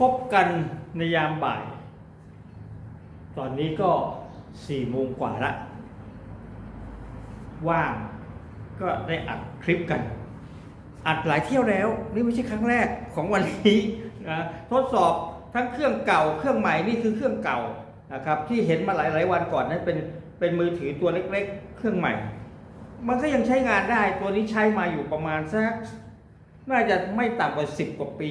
พบกันในยามบ่าย ตอนนี้ก็สี่โมงกว่าละ ว่างก็ได้อัดคลิปกัน อัดหลายเที่ยวแล้ว นี่ไม่ใช่ครั้งแรกของวันนี้นะทดสอบทั้งเครื่องเก่าเครื่องใหม่นี่คือเครื่องเก่านะครับ ที่เห็นมาหลาย ๆ วันก่อนนั้นเป็นเป็นมือถือตัวเล็ก ๆ เครื่องใหม่ มันก็ยังใช้งานได้ตัวนี้ใช้มาอยู่ประมาณสักน่าจะไม่ต่ำกว่าสิบกว่าปี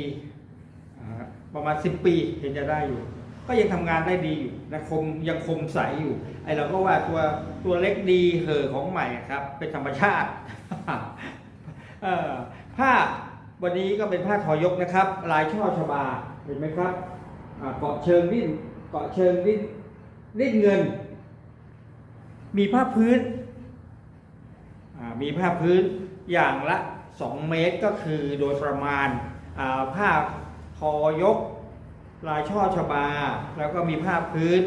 ประมาณสิบปีเห็นจะได้อยู่ ก็ยังทำงานได้ดีอยู่นะคมยังคมใสอยู่ ไอเราก็ว่าตัวตัวเล็กดีเหอะของใหม่ครับ เป็นธรรมชาติผ้าวันนี้ก็เป็นผ้าทอยกนะครับ ลายช่อชบาเห็นไหมครับเกาะเชิงดิ้นเกาะเชิงดิ้นดิ้นเงิน มีผ้าพื้นมีผ้าพื้นอย่างละ 2 เมตรก็คือโดยประมาณผ้า ทอยกลายช่อชบา แล้วก็มีผ้าพื้น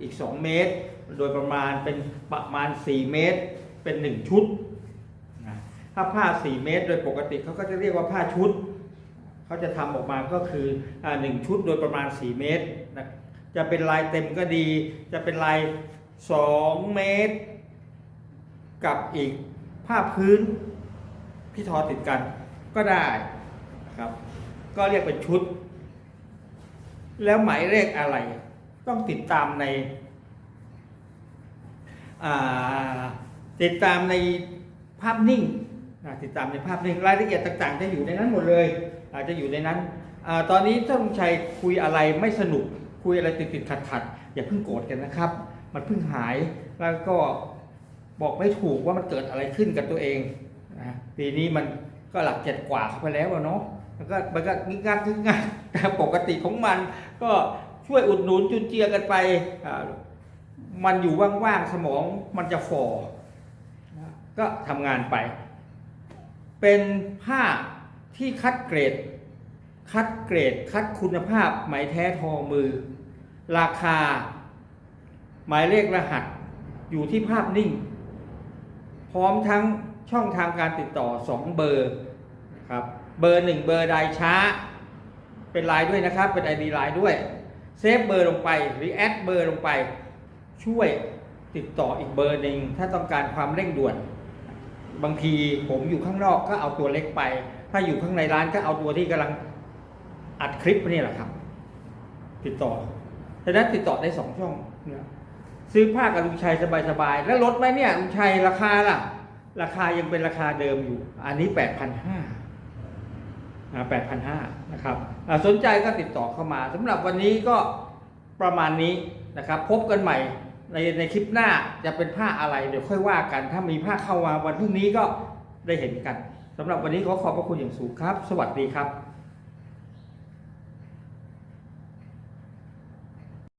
อีก 2 เมตร โดยประมาณเป็นประมาณ 4 เมตร เป็น 1 ชุดนะถ้าผ้า 4 เมตร โดยปกติเขาก็จะเรียกว่าผ้าชุด เขาจะทำออกมาก็คืออาหนึ่งชุดโดยประมาณ 4 เมตรนะจะเป็นลายเต็มก็ดี จะเป็นลาย 2 เมตร กับอีกผ้าพื้นที่ทอติดกันก็ได้ครับ ก็เรียกเป็นชุด แล้วหมายเลขอะไร ต้องติดตามในติดตามในภาพนิ่งนะติดตามในภาพนิ่งรายละเอียดต่างๆ จะอยู่ในนั้นหมดเลยอาจจะอยู่ในนั้นอตอนนี้ถ้าลุงชัยคุยอะไรไม่สนุก คุยอะไรติดๆขัดๆอย่าเพิ่งโกรธกันนะครับ มันเพิ่งหายแล้วก็บอกไม่ถูกว่ามันเกิดอะไรขึ้นกับตัวเองนะปีนี้มันก็หลักเจ็ดกว่าเข้าไปแล้วอะเนาะ มันก็มันก็งิกงักงิกงักแต่ปกติของมัน ก็ช่วยอุดหนุนจุนเจือกันไป มันอยู่ว่างๆสมองมันจะฝ่อก็ทำงานไป เป็นผ้าที่คัดเกรด คัดเกรดคัดคุณภาพไหมแท้ทอมือ ราคา หมายเลขรหัสอยู่ที่ภาพนิ่ง พร้อมทั้งช่องทางการติดต่อ 2 เบอร์ ครับเบอร์1เบอร์ใดช้า เป็นไลน์ด้วยนะครับ เป็น ID ไลน์ด้วยเซฟเบอร์ลงไปหรือแอดเบอร์ลงไป ช่วยติดต่ออีกเบอร์หนึ่งถ้าต้องการความเร่งด่วน บางทีผมอยู่ข้างนอกก็เอาตัวเล็กไป ถ้าอยู่ข้างในร้านก็เอาตัวที่กำลังอัดคลิปนี่แหละครับ ติดต่อฉะนั้นติดต่อได้สองช่องนะซื้อผ้ากับลุงชัยสบายๆ แล้วลดไหมเนี่ยลุงชัยราคาล่ะ ราคายังเป็นราคาเดิมอยู่ อันนี้แปดพันห้า แปดพันห้านะครับสนใจก็ติดต่อเข้ามาสำหรับวันนี้ก็ประมาณนี้นะครับ พบกันใหม่ในในคลิปหน้าจะเป็นผ้าอะไรเดี๋ยวค่อยว่ากัน ถ้ามีผ้าเข้ามาวันพรุ่งนี้ก็ได้เห็นกันสำหรับวันนี้ขอขอบพระคุณอย่างสูงครับ สวัสดีครับ